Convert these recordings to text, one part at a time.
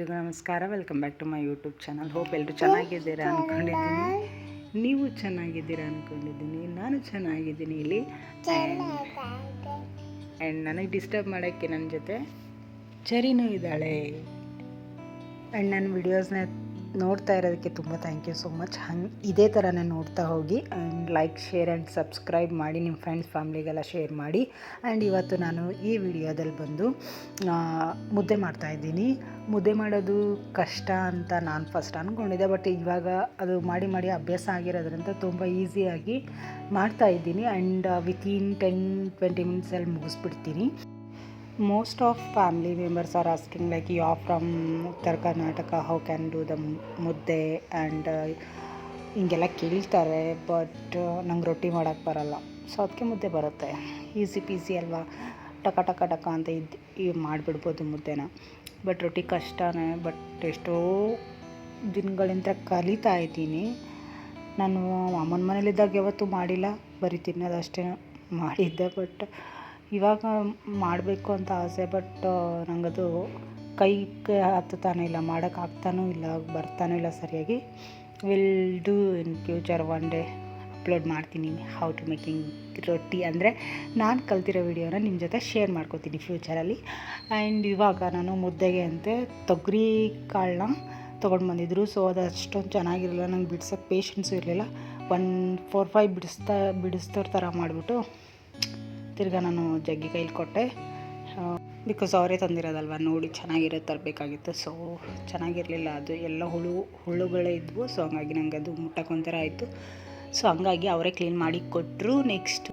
ಎಲ್ರಿಗೂ ನಮಸ್ಕಾರ. Welcome back to my YouTube channel hope ಎಲ್ಲರೂ ಚೆನ್ನಾಗಿದ್ದೀರಾ ಅಂದ್ಕೊಂಡಿದ್ದೀನಿ ನೀವು ಚೆನ್ನಾಗಿದ್ದೀರಾ ಅಂದ್ಕೊಂಡಿದ್ದೀನಿ ನಾನು ಚೆನ್ನಾಗಿದ್ದೀನಿ ಇಲ್ಲಿ. ಆ್ಯಂಡ್ ನನಗೆ ಡಿಸ್ಟರ್ಬ್ ಮಾಡೋಕ್ಕೆ ನನ್ನ ಜೊತೆ ಚರಿನೂ ಇದ್ದಾಳೆ. ಆ್ಯಂಡ್ ನನ್ನ ವಿಡಿಯೋಸ್ನ ನೋಡ್ತಾ ಇರೋದಕ್ಕೆ ತುಂಬ ಥ್ಯಾಂಕ್ ಯು ಸೊ ಮಚ್ ಹಂಗೆ ಇದೇ ಥರನೇ ನೋಡ್ತಾ ಹೋಗಿ and like share and subscribe ಮಾಡಿ ನಿಮ್ಮ ಫ್ರೆಂಡ್ಸ್ ಫ್ಯಾಮ್ಲಿಗೆಲ್ಲ ಶೇರ್ ಮಾಡಿ. ಆ್ಯಂಡ್ ಇವತ್ತು ನಾನು ಈ ವಿಡಿಯೋದಲ್ಲಿ ಬಂದು ಮುದ್ದೆ ಮಾಡ್ತಾಯಿದ್ದೀನಿ ಮುದ್ದೆ ಮಾಡೋದು ಕಷ್ಟ ಅಂತ ನಾನು ಫಸ್ಟ್ ಅಂದ್ಕೊಂಡಿದ್ದೆ ಬಟ್ ಇವಾಗ ಅದು ಮಾಡಿ ಮಾಡಿ ಅಭ್ಯಾಸ ಆಗಿರೋದ್ರಿಂದ ತುಂಬ ಈಸಿಯಾಗಿ ಮಾಡ್ತಾಯಿದ್ದೀನಿ ಆ್ಯಂಡ್ ವಿತಿನ್ ಟೆನ್ ಟ್ವೆಂಟಿ ಮಿನಿಟ್ಸಲ್ಲಿ ಮುಗಿಸ್ಬಿಡ್ತೀನಿ. Most of family members are asking like you are from Uttara Karnataka how can do the mudde and ಹಿಂಗೆಲ್ಲ ಕೇಳ್ತಾರೆ ಬಟ್ ನಂಗೆ ರೊಟ್ಟಿ ಮಾಡೋಕ್ಕೆ ಬರಲ್ಲ. ಸೊ ಅದಕ್ಕೆ ಮುದ್ದೆ ಬರುತ್ತೆ. ಈಸಿ ಪೀಸಿ ಅಲ್ವಾ? ಟಕ ಟಕ ಟಕ ಅಂತ ಇದ್ದು ಈ ಮಾಡಿಬಿಡ್ಬೋದು ಮುದ್ದೆನ. ಬಟ್ ರೊಟ್ಟಿ ಕಷ್ಟನೇ ಬಟ್ ಎಷ್ಟೋ ದಿನಗಳಿಂದ ಕಲಿತಾ ಇದ್ದೀನಿ. ನಾನು ಅಮ್ಮನ ಮನೇಲಿದ್ದಾಗ ಯಾವತ್ತೂ ಮಾಡಿಲ್ಲ. ಬರೀ ತಿನ್ನೋದಷ್ಟೇ ಮಾಡಿದ್ದೆ ಬಟ್ ಇವಾಗ ಮಾಡಬೇಕು ಅಂತ ಆಸೆ ಬಟ್ ನನಗದು ಕೈಗೆ ಹತ್ತುತ್ತಾನೆ ಇಲ್ಲ ಮಾಡೋಕ್ಕೆ ಆಗ್ತಾನೂ ಇಲ್ಲ, ಬರ್ತಾನೂ ಇಲ್ಲ ಸರಿಯಾಗಿ will do in future one day upload ಮಾಡ್ತೀನಿ ಹೌ ಟು ಮೇಕಿಂಗ್ ರೊಟ್ಟಿ ಅಂದರೆ ನಾನು ಕಲ್ತಿರೋ ವಿಡಿಯೋನ ನಿಮ್ಮ ಜೊತೆ ಶೇರ್ ಮಾಡ್ಕೋತೀನಿ ಫ್ಯೂಚರಲ್ಲಿ ಆ್ಯಂಡ್ ಇವಾಗ ನಾನು ಮುದ್ದೆಗೆ ಅಂತೆ ತೊಗರಿ ಕಾಳನ್ನ ತೊಗೊಂಡು ಬಂದಿದ್ರು ಸೊ ಅದು ಅಷ್ಟೊಂದು ಚೆನ್ನಾಗಿರಲಿಲ್ಲ ನಂಗೆ ಬಿಡ್ಸೋಕ್ಕೆ ಪೇಷನ್ಸು ಇರಲಿಲ್ಲ. ಒನ್ ಫೋರ್ ಫೈವ್ ಬಿಡಿಸ್ತಾ ಬಿಡಿಸ್ತೋರ್ ಥರ ಮಾಡಿಬಿಟ್ಟು ತಿರ್ಗಾ ನಾನು ಜಗ್ಗಿ ಕೈಲಿ ಕೊಟ್ಟೆ. ಬಿಕಾಸ್ ಅವರೇ ತಂದಿರೋದಲ್ವ, ನೋಡಿ ಚೆನ್ನಾಗಿರೋದು ತರಬೇಕಾಗಿತ್ತು. ಸೊ ಚೆನ್ನಾಗಿರಲಿಲ್ಲ ಅದು. ಎಲ್ಲ ಹುಳು, ಹುಳುಗಳೇ ಇದ್ವು. ಸೊ ಹಂಗಾಗಿ ನನಗೆ ಅದು ಮುಟ್ಟಕ್ಕೊಂಥರ ಆಯಿತು. ಸೊ ಹಂಗಾಗಿ ಅವರೇ ಕ್ಲೀನ್ ಮಾಡಿ ಕೊಟ್ಟರು ನೆಕ್ಸ್ಟ್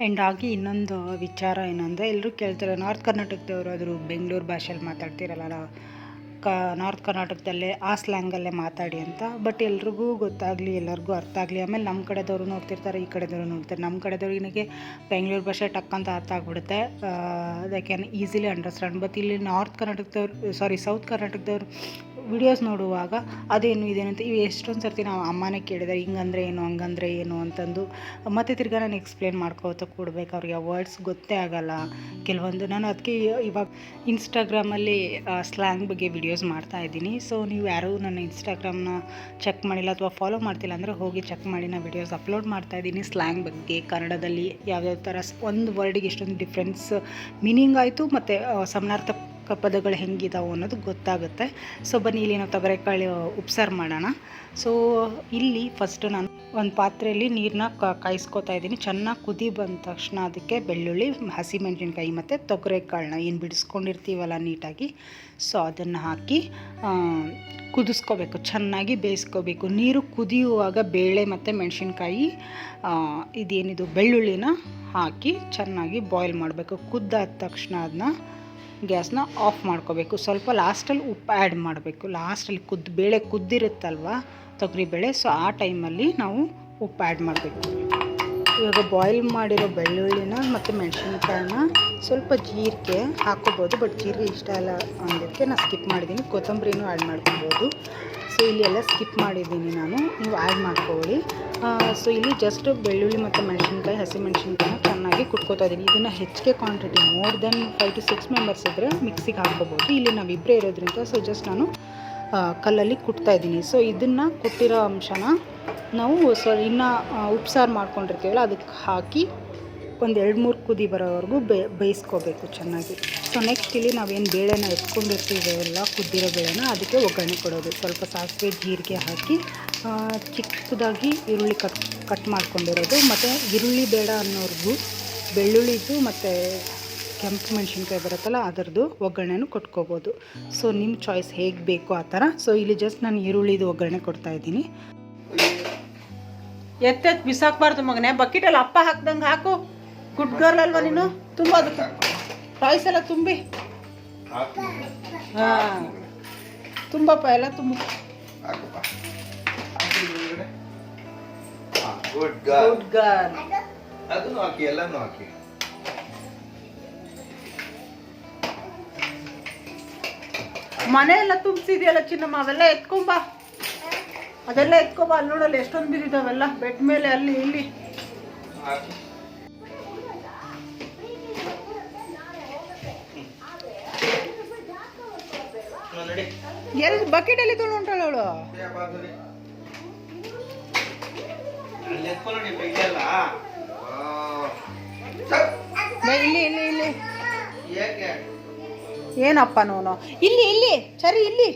ಆ್ಯಂಡ್ ಆಗಿ ಇನ್ನೊಂದು ವಿಚಾರ ಏನಂದರೆ ಎಲ್ಲರೂ ಕೇಳ್ತಾರೆ ನಾರ್ತ್ ಕರ್ನಾಟಕದವರು ಆದರೂ ಬೆಂಗಳೂರು ಭಾಷೆಯಲ್ಲಿ ಮಾತಾಡ್ತಿರಲ್ಲ ಕ, ನಾರ್ತ್ ಕರ್ನಾಟಕದಲ್ಲೇ ಆ ಸ್ಲ್ಯಾಂಗಲ್ಲೇ ಮಾತಾಡಿ ಅಂತ. ಬಟ್ ಎಲ್ರಿಗೂ ಗೊತ್ತಾಗಲಿ ಎಲ್ಲರಿಗೂ ಅರ್ಥ ಆಗಲಿ. ಆಮೇಲೆ ನಮ್ಮ ಕಡೆದವರು ನೋಡ್ತಿರ್ತಾರೆ, ಈ ಕಡೆದವರು ನೋಡ್ತಾರೆ. ನಮ್ಮ ಕಡೆದವ್ರಿಗೆ ಬೆಂಗಳೂರು ಭಾಷೆ ಟಕ್ ಅಂತ ಅರ್ಥ ಆಗ್ಬಿಡುತ್ತೆ. They can easily understand but ಇಲ್ಲಿ ನಾರ್ತ್ ಕರ್ನಾಟಕದವ್ರು ಸಾರಿ ಸೌತ್ ಕರ್ನಾಟಕದವ್ರು ವಿಡಿಯೋಸ್ ನೋಡುವಾಗ ಅದೇನು ಇದೇನು ಅಂತ ಇವು ಎಷ್ಟೊಂದು ಸರ್ತಿ ನಾವು ಅಮ್ಮನೇ ಕೇಳಿದ್ದಾರೆ ಹಿಂಗಂದ್ರೆ ಏನು, ಹಂಗಂದ್ರೆ ಏನು ಅಂತಂದು ಮತ್ತೆ ತಿರ್ಗಾ ನಾನು ಎಕ್ಸ್ಪ್ಲೇನ್ ಮಾಡ್ಕೋತ ಕೊಡ್ಬೇಕು. ಅವ್ರಿಗೆ ಆ ವರ್ಡ್ಸ್ ಗೊತ್ತೇ ಆಗಲ್ಲ. ಕೆಲವೊಂದು ನಾನು ಅದಕ್ಕೆ ಇವಾಗ ಇನ್ಸ್ಟಾಗ್ರಾಮಲ್ಲಿ ಸ್ಲ್ಯಾಂಗ್ ಬಗ್ಗೆ ವಿಡಿಯೋಸ್ ಮಾಡ್ತಾ ಇದ್ದೀನಿ. ಸೊ ನೀವು ಯಾರೂ ನನ್ನ ಇನ್ಸ್ಟಾಗ್ರಾಮ್ನ ಚೆಕ್ ಮಾಡಿಲ್ಲ ಅಥವಾ ಫಾಲೋ ಮಾಡ್ತಿಲ್ಲ ಅಂದರೆ ಹೋಗಿ ಚೆಕ್ ಮಾಡಿ ನಾನು ವಿಡಿಯೋಸ್ ಅಪ್ಲೋಡ್ ಮಾಡ್ತಾ ಇದ್ದೀನಿ ಸ್ಲ್ಯಾಂಗ್ ಬಗ್ಗೆ. ಕನ್ನಡದಲ್ಲಿ ಯಾವ್ಯಾವ ಥರ ಒಂದು ವರ್ಡಿಗೆ ಎಷ್ಟೊಂದು ಡಿಫ್ರೆನ್ಸ್ ಮೀನಿಂಗ್ ಆಯಿತು ಮತ್ತು ಸಮನಾರ್ಥಕ ಪದಗಳು ಹೆಂಗಿದಾವೆ ಅನ್ನೋದು ಗೊತ್ತಾಗುತ್ತೆ. ಸೊ ಬನ್ನಿ, ಇಲ್ಲಿ ನಾವು ತೊಗರೆಕಾಳು ಉಪ್ಸಾರು ಮಾಡೋಣ. ಸೊ ಇಲ್ಲಿ ಫಸ್ಟು ನಾನು ಒಂದು ಪಾತ್ರೆಯಲ್ಲಿ ನೀರನ್ನ ಕಾಯಿಸ್ಕೊತಾ ಇದ್ದೀನಿ. ಚೆನ್ನಾಗಿ ಕುದಿ ಬಂದ ತಕ್ಷಣ ಅದಕ್ಕೆ ಬೆಳ್ಳುಳ್ಳಿ, ಹಸಿಮೆಣಸಿನ್ಕಾಯಿ ಮತ್ತು ತೊಗರೆಕಾಳನ್ನ ಏನು ಬಿಡಿಸ್ಕೊಂಡಿರ್ತೀವಲ್ಲ ನೀಟಾಗಿ. ಸೊ ಅದನ್ನು ಹಾಕಿ ಕುದಿಸ್ಕೋಬೇಕು. ಚೆನ್ನಾಗಿ ಬೇಯಿಸ್ಕೋಬೇಕು. ನೀರು ಕುದಿಯುವಾಗ ಬೇಳೆ ಮತ್ತು ಮೆಣಸಿನ್ಕಾಯಿ ಇದೇನಿದು, ಬೆಳ್ಳುಳ್ಳಿನ ಹಾಕಿ ಚೆನ್ನಾಗಿ ಬಾಯ್ಲ್ ಮಾಡಬೇಕು. ಕುದ್ದಾದ ತಕ್ಷಣ ಅದನ್ನ ಗ್ಯಾಸ್ನ ಆಫ್ ಮಾಡ್ಕೋಬೇಕು. ಸ್ವಲ್ಪ ಲಾಸ್ಟಲ್ಲಿ ಉಪ್ಪು ಆ್ಯಡ್ ಮಾಡಬೇಕು. ಲಾಸ್ಟಲ್ಲಿ ಕುದ್ದು ಬೇಳೆ ಕುದ್ದಿರುತ್ತಲ್ವ, ತೊಗರಿಬೇಳೆ. ಸೊ ಆ ಟೈಮಲ್ಲಿ ನಾವು ಉಪ್ಪು ಆ್ಯಡ್ ಮಾಡಬೇಕು. ಇವಾಗ ಬಾಯ್ಲ್ ಮಾಡಿರೋ ಬೆಳ್ಳುಳ್ಳಿನ ಮತ್ತು ಮೆಣಸಿನ್ಕಾಯಿನ ಸ್ವಲ್ಪ ಜೀರಿಗೆ ಹಾಕ್ಕೋಬೋದು ಬಟ್ ಜೀರಿಗೆ ಇಷ್ಟ ಇಲ್ಲ ಅಂದಿದ್ದಕ್ಕೆ ನಾನು ಸ್ಕಿಪ್ ಮಾಡಿದ್ದೀನಿ ಕೊತ್ತಂಬರಿನೂ ಆ್ಯಡ್ ಮಾಡ್ಕೊಬೋದು. ಸೊ ಇಲ್ಲಿ ಎಲ್ಲ ಸ್ಕಿಪ್ ಮಾಡಿದ್ದೀನಿ ನಾನು. ನೀವು ಆ್ಯಡ್ ಮಾಡ್ಕೊಳ್ಳಿ. ಸೊ ಇಲ್ಲಿ ಜಸ್ಟ್ ಬೆಳ್ಳುಳ್ಳಿ ಮತ್ತು ಮೆಣಸಿನ್ಕಾಯಿ ಹಸಿಮೆಣಸಿನ್ಕಾಯಿನ ಚೆನ್ನಾಗಿ ಕುಟ್ಕೋತಾ ಇದ್ದೀನಿ ಇದನ್ನು ಹೆಚ್ಚಿಗೆ quantity more than five to six members ಇದ್ದರೆ ಮಿಕ್ಸಿಗೆ ಹಾಕ್ಕೋಬೋದು. ಇಲ್ಲಿ ನಾವಿಬ್ಬರೇ ಇರೋದ್ರಿಂದ ಸೊ ಜಸ್ಟ್ ನಾನು ಕಲ್ಲಲ್ಲಿ ಕುಟ್ತಾ ಇದ್ದೀನಿ ಸೊ ಇದನ್ನು ಕುಟ್ಟಿರೋ ಅಂಶನ ನಾವು ಸೊ ಇನ್ನು ಉಪ್ಸಾರು ಮಾಡ್ಕೊಂಡಿರ್ತೀವಲ್ಲ, ಅದಕ್ಕೆ ಹಾಕಿ ಒಂದು ಎರಡು ಮೂರು ಕುದಿ ಬರೋವರೆಗೂ ಬೇಯಿಸ್ಕೋಬೇಕು ಚೆನ್ನಾಗಿ. ಸೊ ನೆಕ್ಸ್ಟ್ ಇಲ್ಲಿ ನಾವೇನು ಬೇಳೆನ ಎತ್ಕೊಂಡಿರ್ತೀವಲ್ಲ ಕುದ್ದಿರೋ ಬೇಳೆನ ಅದಕ್ಕೆ ಒಗ್ಗರಣೆ ಕೊಡೋದು. ಸ್ವಲ್ಪ ಸಾಸಿವೆ, ಜೀರಿಗೆ ಹಾಕಿ ಚಿಕ್ಕದಾಗಿ ಈರುಳ್ಳಿ ಕಟ್ ಕಟ್ ಮಾಡ್ಕೊಂಡಿರೋದು. ಮತ್ತು ಈರುಳ್ಳಿ ಬೇಡ ಅನ್ನೋರ್ಗೂ ಬೆಳ್ಳುಳ್ಳಿದು ಮತ್ತು ಕೆಂಪು ಮೆಣಸಿನ್ಕಾಯಿ ಬರುತ್ತಲ್ಲ ಅದರದ್ದು ಒಗ್ಗರಣೆನೂ ಕೊಟ್ಕೋಬೋದು. ಸೊ ನಿಮ್ಮ ಚಾಯ್ಸ್ ಹೇಗೆ ಬೇಕು ಆ ಥರ. ಸೊ ಇಲ್ಲಿ ಜಸ್ಟ್ ನಾನು ಈರುಳ್ಳಿದು ಒಗ್ಗರಣೆ ಕೊಡ್ತಾ ಇದ್ದೀನಿ. ಎತ್ತೆತ್ ಬಿಸಾಕ್ಬಾರ್ದು ಮಗನೇ. ಬಕೆಟಲ್ಲಿ ಅಪ್ಪ ಹಾಕ್ದಂಗೆ ಹಾಕು. ಗುಡ್ ಗರ್ಲ್ ಅಲ್ವಾ ನೀನು? ತುಂಬ ಅದಕ್ಕೆ ಟಾಯ್ಸ್ ಎಲ್ಲ ತುಂಬಿ. ಹಾಂ. ತುಂಬಪ್ಪ ಎಲ್ಲ ತುಂಬು. ಗುಡ್ ಗರ್ಲ್ ಗುಡ್ ಗರ್ಲ್ ಅದನ್ನು ಹಾಕಿ ಎಲ್ಲಾನು ಹಾಕಿ. ಮನೆ ಎಲ್ಲ ತುಂಬಿಸಿದೆಯಲ್ಲ ಚಿನ್ನಮ್ಮ ಅವೆಲ್ಲ ಎತ್ಕೊಂಬ ಅದೆಲ್ಲ ಎತ್ಕೊಂಬ ಅಲ್ಲಿ ನೋಡಲ್ಲ ಎಷ್ಟೊಂದು ಬಿದ್ದಿದ್ದಾವೆಲ್ಲ ಬೆಡ್ ಮೇಲೆ ಅಲ್ಲಿ ಇಲ್ಲಿ. ಎಲ್ಲಿ ಬಕೆಟ್ ಅಲ್ಲಿ ತೊಗೊಂಡು ಹೊಂಟಾಳ ಅವಳು? ಇಲ್ಲಿ ಇಲ್ಲಿ ಇಲ್ಲಿ. ಏನಪ್ಪ ನೋನು? ಇಲ್ಲಿ ಇಲ್ಲಿ ಸರಿ ಇಲ್ಲಿ.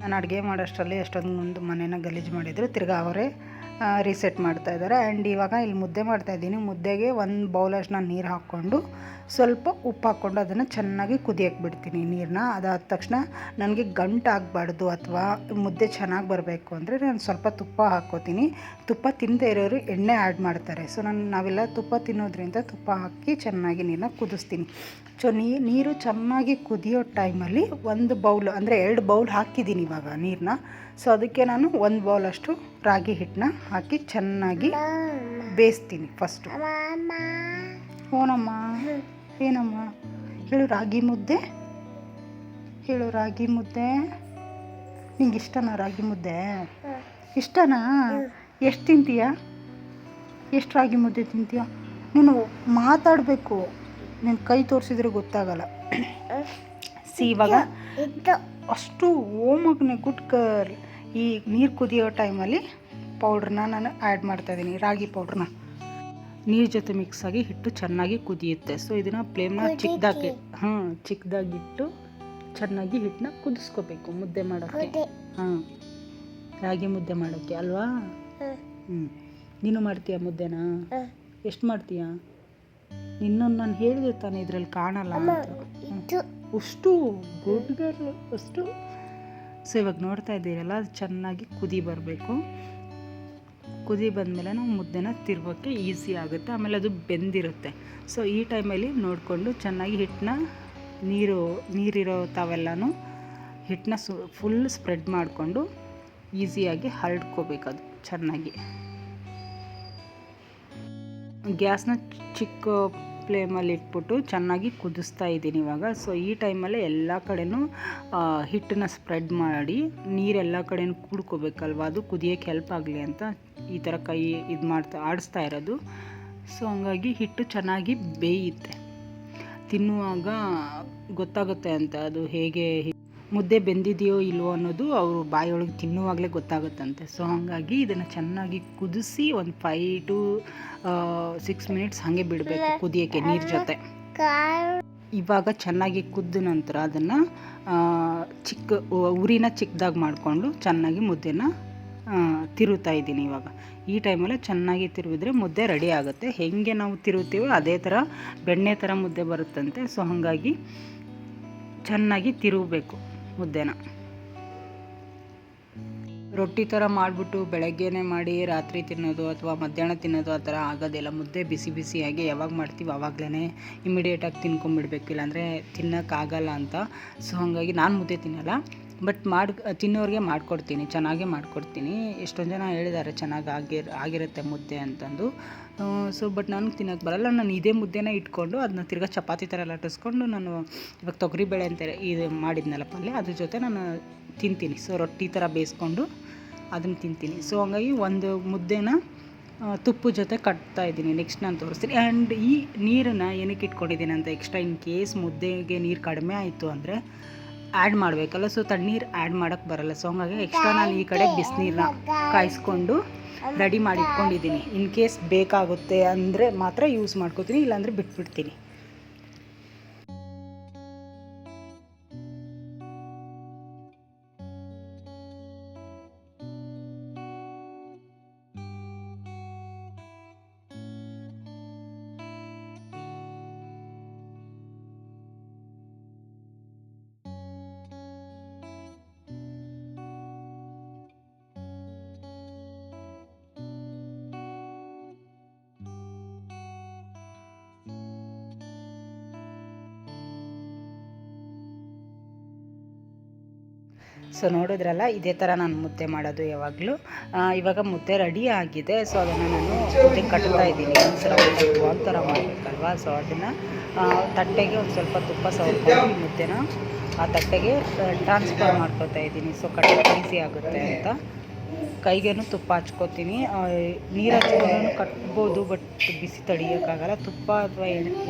ನಾನು ಅಡುಗೆ ಮಾಡೋಷ್ಟರಲ್ಲಿ ಎಷ್ಟೊಂದು ಮುಂದೆ ಮನೇನ ಗಲೀಜು ಮಾಡಿದರು. ತಿರ್ಗಾ ಅವರೇ ರೀಸೆಟ್ ಮಾಡ್ತಾ ಇದ್ದಾರೆ. ಆ್ಯಂಡ್ ಇವಾಗ ಇಲ್ಲಿ ಮುದ್ದೆ ಮಾಡ್ತಾ ಇದ್ದೀನಿ. ಮುದ್ದೆಗೆ ಒಂದು ಬೌಲಷ್ಟು ನಾನು ನೀರು ಹಾಕ್ಕೊಂಡು ಸ್ವಲ್ಪ ಉಪ್ಪು ಹಾಕ್ಕೊಂಡು ಅದನ್ನು ಚೆನ್ನಾಗಿ ಕುದಿಯಕ್ಕೆ ಬಿಡ್ತೀನಿ ನೀರನ್ನ ಅದಾದ ತಕ್ಷಣ ನನಗೆ ಗಂಟು ಆಗಬಾರ್ದು ಅಥವಾ ಮುದ್ದೆ ಚೆನ್ನಾಗಿ ಬರಬೇಕು ಅಂದರೆ ನಾನು ಸ್ವಲ್ಪ ತುಪ್ಪ ಹಾಕ್ಕೋತೀನಿ. ತುಪ್ಪ ತಿನ್ನದೇ ಇರೋರು ಎಣ್ಣೆ ಆ್ಯಡ್ ಮಾಡ್ತಾರೆ. ಸೊ ನಾನು ನಾವೆಲ್ಲ ತುಪ್ಪ ತಿನ್ನೋದ್ರಿಂದ ತುಪ್ಪ ಹಾಕಿ ಚೆನ್ನಾಗಿ ನೀರನ್ನ ಕುದಿಸ್ತೀನಿ. ಸೊ ನೀರು ಚೆನ್ನಾಗಿ ಕುದಿಯೋ ಟೈಮಲ್ಲಿ ಒಂದು ಬೌಲ್ ಅಂದರೆ ಎರಡು ಬೌಲ್ ಹಾಕಿದ್ದೀನಿ ಇವಾಗ ನೀರನ್ನ ಸೊ ಅದಕ್ಕೆ ನಾನು ಒಂದು ಬೌಲಷ್ಟು ರಾಗಿ ಹಿಟ್ಟನ್ನ ಹಾಕಿ ಚೆನ್ನಾಗಿ ಬೇಯಿಸ್ತೀನಿ ಫಸ್ಟು ಓನಮ್ಮ ಏನಮ್ಮ? ಹೇಳು ರಾಗಿ ಮುದ್ದೆ. ಹೇಳು ರಾಗಿ ಮುದ್ದೆ. ನಿಂಗೆ ಇಷ್ಟನಾ ರಾಗಿ ಮುದ್ದೆ? ಇಷ್ಟನಾ? ಎಷ್ಟು ತಿಂತೀಯ? ಎಷ್ಟು ರಾಗಿ ಮುದ್ದೆ ತಿಂತೀಯ? ನೀನು ಮಾತಾಡಬೇಕು. ನಿನ್ನ ಕೈ ತೋರಿಸಿದ್ರೆ ಗೊತ್ತಾಗಲ್ಲ. ಸಿ ಇವಾಗ ಅಷ್ಟು ಓಮಗ್ನೆ ಗುಡ್ ಈ ನೀರು ಕುದಿಯೋ ಟೈಮಲ್ಲಿ ಪೌಡ್ರನ್ನ ನಾನು ಆ್ಯಡ್ ಮಾಡ್ತಾಯಿದ್ದೀನಿ ರಾಗಿ ಪೌಡ್ರನ್ನ. ನೀರು ಜೊತೆ ಮಿಕ್ಸ್ ಆಗಿ ಹಿಟ್ಟು ಚೆನ್ನಾಗಿ ಕುದಿಯುತ್ತೆ. ಸೊ ಇದನ್ನು ಫ್ಲೇಮ್ನ ಚಿಕ್ಕದಾಗಿ ಹಾಂ ಚಿಕ್ಕದಾಗಿಟ್ಟು ಚೆನ್ನಾಗಿ ಹಿಟ್ಟನ್ನ ಕುದಿಸ್ಕೋಬೇಕು ಮುದ್ದೆ ಮಾಡೋಕ್ಕೆ. ಹಾಂ ರಾಗಿ ಮುದ್ದೆ ಮಾಡೋಕ್ಕೆ ಅಲ್ವಾ? ಹ್ಞೂ ನೀನು ಮಾಡ್ತೀಯ ಮುದ್ದೆನಾ? ಎಷ್ಟು ಮಾಡ್ತೀಯ? ಇನ್ನೊಂದು ನಾನು ಹೇಳಿದೆ ತಾನೆ ಇದರಲ್ಲಿ ಕಾಣಲ್ಲ ಅಂತ. ಅಷ್ಟು ಗುಡ್ ಗರ್ಲ್ ಅಷ್ಟು ಸೊ ಇವಾಗ ನೋಡ್ತಾ ಇದ್ದೀರಲ್ಲ, ಅದು ಚೆನ್ನಾಗಿ ಕುದಿ ಬರಬೇಕು. ಕುದಿ ಬಂದಮೇಲೆ ನಾವು ಮುದ್ದೆನ ತಿರ್ಗೋಕ್ಕೆ ಈಸಿ ಆಗುತ್ತೆ. ಆಮೇಲೆ ಅದು ಬೆಂದಿರುತ್ತೆ. ಸೊ ಈ ಟೈಮಲ್ಲಿ ನೋಡಿಕೊಂಡು ಚೆನ್ನಾಗಿ ಹಿಟ್ಟನ್ನ ನೀರು, ನೀರಿರೋ ತಾವೆಲ್ಲನೂ ಹಿಟ್ಟನ್ನ ಸು ಫುಲ್ ಸ್ಪ್ರೆಡ್ ಮಾಡಿಕೊಂಡು ಈಸಿಯಾಗಿ ಹರಡ್ಕೋಬೇಕು ಅದು ಚೆನ್ನಾಗಿ. ಗ್ಯಾಸ್ನ ಚಿಕ್ಕ ಫ್ಲೇಮಲ್ಲಿ ಇಟ್ಬಿಟ್ಟು ಚೆನ್ನಾಗಿ ಕುದಿಸ್ತಾ ಇದ್ದೀನಿ ಇವಾಗ. ಸೊ ಈ ಟೈಮಲ್ಲೇ ಎಲ್ಲ ಕಡೆನೂ ಆ, ಹಿಟ್ಟನ್ನ ಸ್ಪ್ರೆಡ್ ಮಾಡಿ ನೀರೆಲ್ಲ ಕಡೆನೂ ಕೂಡ್ಕೋಬೇಕಲ್ವ? ಅದು ಕುದಿಯೋಕ್ಕೆ ಹೆಲ್ಪ್ ಆಗಲಿ ಅಂತ ಈ ಥರ ಕೈ ಇದು ಮಾಡ್ತಾ ಆಡಿಸ್ತಾ ಇರೋದು. ಸೊ ಹಂಗಾಗಿ ಹಿಟ್ಟು ಚೆನ್ನಾಗಿ ಬೇಯುತ್ತೆ. ತಿನ್ನುವಾಗ ಗೊತ್ತಾಗುತ್ತೆ ಅಂತ ಅದು ಹೇಗೆ ಮುದ್ದೆ ಬೆಂದಿದೆಯೋ ಇಲ್ವೋ ಅನ್ನೋದು ಅವರು ಬಾಯಿಯೊಳಗೆ ತಿನ್ನುವಾಗಲೇ ಗೊತ್ತಾಗುತ್ತಂತೆ. ಸೊ ಹಾಗಾಗಿ ಇದನ್ನು ಚೆನ್ನಾಗಿ ಕುದಿಸಿ ಒಂದು ಫೈ ಟು ಸಿಕ್ಸ್ ಮಿನಿಟ್ಸ್ ಹಾಗೆ ಬಿಡಬೇಕು ಕುದಿಯೋಕ್ಕೆ ನೀರು ಜೊತೆ. ಇವಾಗ ಚೆನ್ನಾಗಿ ಕುದ್ದ ನಂತರ ಅದನ್ನು ಚಿಕ್ಕ ಉರಿನ ಚಿಕ್ಕದಾಗಿ ಮಾಡಿಕೊಂಡು ಚೆನ್ನಾಗಿ ಮುದ್ದೆನ ತಿರುತ್ತಾ ಇದ್ದೀನಿ ಇವಾಗ. ಈ ಟೈಮಲ್ಲಿ ಚೆನ್ನಾಗಿ ತಿರುವಿದ್ರೆ ಮುದ್ದೆ ರೆಡಿ ಆಗುತ್ತೆ. ಹೇಗೆ ನಾವು ತಿರುತ್ತೀವೋ ಅದೇ ಥರ ಬೆಣ್ಣೆ ಥರ ಮುದ್ದೆ ಬರುತ್ತಂತೆ. ಸೊ ಹಾಗಾಗಿ ಚೆನ್ನಾಗಿ ತಿರುಗಬೇಕು. ಮುದ್ದೆನ. ರೊಟ್ಟಿ ಥರ ಮಾಡಿಬಿಟ್ಟು ಬೆಳಗ್ಗೆನೇ ಮಾಡಿ ರಾತ್ರಿ ತಿನ್ನೋದು ಅಥವಾ ಮಧ್ಯಾಹ್ನ ತಿನ್ನೋದು ಆ ಥರ ಆಗೋದಿಲ್ಲ. ಮುದ್ದೆ ಬಿಸಿ ಬಿಸಿಯಾಗಿ ಯಾವಾಗ ಮಾಡ್ತೀವಿ ಆವಾಗಲೇ ಇಮಿಡಿಯೇಟಾಗಿ ತಿನ್ಕೊಂಬಿಡ್ಬೇಕು. ಇಲ್ಲಾಂದರೆ ತಿನ್ನೋಕ್ಕಾಗಲ್ಲ ಅಂತ. ಸೊ ಹಾಗಾಗಿ ನಾನು ಮುದ್ದೆ ತಿನ್ನಲ್ಲ. ಬಟ್ ಮಾಡಿ, ತಿನ್ನೋರಿಗೆ ಮಾಡಿಕೊಡ್ತೀನಿ, ಚೆನ್ನಾಗೇ ಮಾಡಿಕೊಡ್ತೀನಿ. ಎಷ್ಟೊಂದು ಜನ ಹೇಳಿದ್ದಾರೆ ಚೆನ್ನಾಗಿ ಆಗಿರ್ ಆಗಿರುತ್ತೆ ಮುದ್ದೆ ಅಂತಂದು. ಸೊ ಬಟ್ ನನಗೆ ತಿನ್ನೋಕ್ಕೆ ಬರಲ್ಲ. ನಾನು ಇದೇ ಮುದ್ದೆನ ಇಟ್ಕೊಂಡು ಅದನ್ನ ತಿರ್ಗಾ ಚಪಾತಿ ಥರ ಲಟ್ಟಿಸ್ಕೊಂಡು ನಾನು ಇವಾಗ ತೊಗರಿಬೇಳೆ ಅಂತ ಇದು ಮಾಡಿದ್ನಲ್ಲ ಪಲ್ಯ, ಅದ್ರ ಜೊತೆ ನಾನು ತಿಂತೀನಿ. ಸೊ ರೊಟ್ಟಿ ಥರ ಬೇಯಿಸ್ಕೊಂಡು ಅದನ್ನು ತಿಂತೀನಿ. ಸೊ ಹಂಗಾಗಿ ಒಂದು ಮುದ್ದೆನ ತುಪ್ಪು ಜೊತೆ ಕಟ್ತಾ ಇದ್ದೀನಿ. ನೆಕ್ಸ್ಟ್ ನಾನು ತೋರಿಸ್ತೀನಿ. ಆ್ಯಂಡ್ ಈ ನೀರನ್ನು ಏನಕ್ಕೆ ಇಟ್ಕೊಂಡಿದ್ದೀನಿ ಅಂತ ಎಕ್ಸ್ಟ್ರಾ ಇನ್ ಕೇಸ್ ಮುದ್ದೆಗೆ ನೀರು ಕಡಿಮೆ ಆಯಿತು ಅಂದರೆ ಆ್ಯಡ್ ಮಾಡಬೇಕಲ್ಲ ಸೊ ತಣ್ಣೀರು ಆ್ಯಡ್ ಮಾಡೋಕ್ಕೆ ಬರಲ್ಲ. ಸೊ ಹಂಗಾಗಿ ಎಕ್ಸ್ಟ್ರಾ ನಾನು ಈ ಕಡೆ ಬಿಸಿನೀರನ್ನ ಕಾಯಿಸ್ಕೊಂಡು ರೆಡಿ ಮಾಡಿ ಇಟ್ಕೊಂಡಿದ್ದೀನಿ ಇನ್ ಕೇಸ್ ಬೇಕಾಗುತ್ತೆ ಅಂದರೆ ಮಾತ್ರ ಯೂಸ್ ಮಾಡ್ಕೋತೀನಿ, ಇಲ್ಲಾಂದರೆ ಬಿಟ್ಬಿಡ್ತೀನಿ. ಸೊ ನೋಡಿದ್ರಲ್ಲ, ಇದೇ ಥರ ನಾನು ಮುದ್ದೆ ಮಾಡೋದು ಯಾವಾಗಲೂ. ಇವಾಗ ಮುದ್ದೆ ರೆಡಿ ಆಗಿದೆ, ಸೊ ಅದನ್ನು ನಾನು ಮುದ್ದೆ ಕಟ್ತಾ ಇದ್ದೀನಿ. ಒಂದ್ಸಲ ಒಂದು ಥರ ಮಾಡಬೇಕಲ್ವಾ? ಸೊ ಅದನ್ನು ತಟ್ಟೆಗೆ ಒಂದು ಸ್ವಲ್ಪ ತುಪ್ಪ ಸವರ್ಕೊಂಡು ಮುದ್ದೆನ ಆ ತಟ್ಟೆಗೆ ಟ್ರಾನ್ಸ್ಫರ್ ಮಾಡ್ಕೊತಾ ಇದ್ದೀನಿ. ಸೊ ಕಟ್ಟಕ್ಕೆ ಈಸಿ ಆಗುತ್ತೆ ಅಂತ. ಕೈಗೇನು ತುಪ್ಪ ಹಚ್ಕೋತೀನಿ. ನೀರು ಹಚ್ಕೊಂಡು ಕಟ್ಬೋದು ಬಟ್ ಬಿಸಿ ತಡಿಯೋಕ್ಕಾಗಲ್ಲ. ತುಪ್ಪ ಅಥವಾ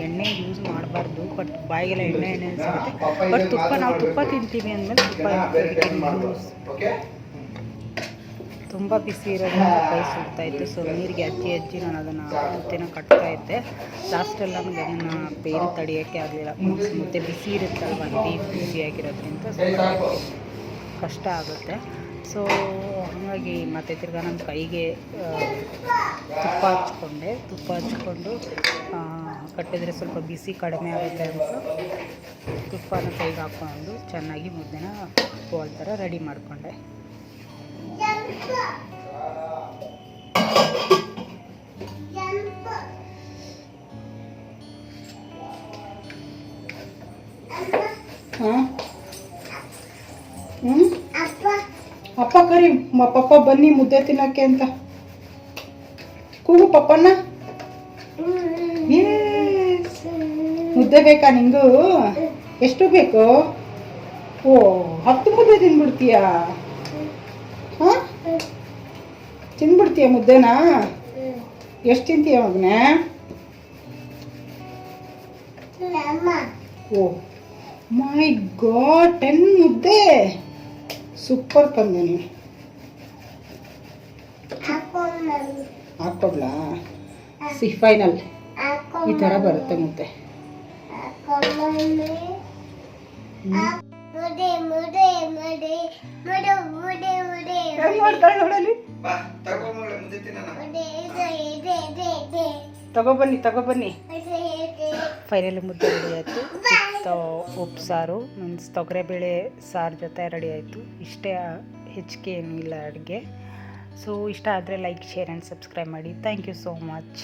ಎಣ್ಣೆ ಯೂಸ್ ಮಾಡಬಾರ್ದು ಬಟ್ ಬಾಯಿಗೆಲ್ಲ ಎಣ್ಣೆ ಎಣ್ಣೆ ಅನಿಸುತ್ತೆ ಬಟ್ ತುಪ್ಪ, ನಾವು ತುಪ್ಪ ತಿಂತೀವಿ ಅಂದಮೇಲೆ ತುಪ್ಪ ತುಂಬ ಬಿಸಿ ಇರೋದು ಕೈ ಸುಡ್ತಾ ಇತ್ತು. ಸೊ ನೀರಿಗೆ ಅಜ್ಜಿ ಅಜ್ಜಿ ನಾನು ಅದನ್ನು ಮುದ್ದೆನ ಕಟ್ತಾ ಇದ್ದೆ. ಲಾಸ್ಟಲ್ಲಿ ನಮಗೆ ಅದನ್ನು ಬೇರೆ ತಡೆಯೋಕ್ಕೆ ಆಗಲಿಲ್ಲ. ಮತ್ತು ಬಿಸಿ ಇರುತ್ತಲ್ವ ಬಿಸಿಯಾಗಿರೋದ್ರಿಂದ ಸ್ವಲ್ಪ ಕಷ್ಟ ಆಗುತ್ತೆ. ಸೊ ಹಾಗಾಗಿ ಮತ್ತೆ ತಿರ್ಗಾ ನನ್ನ ಕೈಗೆ ತುಪ್ಪ ಹಚ್ಕೊಂಡೆ. ತುಪ್ಪ ಹಚ್ಕೊಂಡು ಕಟ್ಟಿದ್ರೆ ಸ್ವಲ್ಪ ಬಿಸಿ ಕಡಿಮೆ ಆಗುತ್ತೆ ಅಂತ ತುಪ್ಪನ ಕೈಗೆ ಹಾಕ್ಕೊಂಡು ಚೆನ್ನಾಗಿ ಮುದ್ದೆನ ಬಾಲ್ ಥರ ರೆಡಿ ಮಾಡಿಕೊಂಡೆ. ಮ ಪಪ್ಪ ಬನ್ನಿ ಮುದ್ದೆ ತಿನ್ನಕ್ಕೆ ಅಂತ. ಕೂಗು ಪಪ್ಪನ. ಮುದ್ದೆ ಬೇಕಾ ನಿಂಗೂ? ಎಷ್ಟು ಬೇಕು? ಓ, ಹತ್ತು ಮುದ್ದೆ ತಿನ್ಬಿಡ್ತೀಯಾ? ಹಾಂ? ತಿನ್ಬಿಡ್ತೀಯ ಮುದ್ದೆನಾ? ಎಷ್ಟು ತಿಂತೀಯ ಮಗನೇ? ಓ ಮೈ ಗಾಡ್ ಟೆನ್ ಮುದ್ದೆ. ಸೂಪರ್ ತಂದೆ ನೀನು. ಹಾಕ್ಕೊಡ್ಲಾ? ಸಿ ಫೈನಲ್ ಈ ಥರ ಬರುತ್ತೆ ಮುದ್ದೆ ತಗೋ ಬನ್ನಿ ತಗೋ ಬಾ ಫೈನಲ್ ಮುದ್ದೆ ತಿನ್ನೋಣ. ತಗೊಬನ್ನಿ ತಗೊಬನ್ನಿ ಫೈನಲಿ ಮುದ್ದೆ ರೆಡಿ ಆಯಿತು. ಉಪ್ಪು ಉಪ್ಸಾರು ಮೀನ್ಸ್ ತೊಗರೆಬೇಳೆ ಸಾರು ಜೊತೆ ರೆಡಿ ಆಯಿತು. ಇಷ್ಟೇ ಹೆಚ್ಚಿಗೆ ಏನಿಲ್ಲ ಅಡುಗೆ. ಸೊ ಇಷ್ಟ ಆದರೆ ಲೈಕ್ ಶೇರ್ ಆ್ಯಂಡ್ ಸಬ್ಸ್ಕ್ರೈಬ್ ಮಾಡಿ. Thank you so much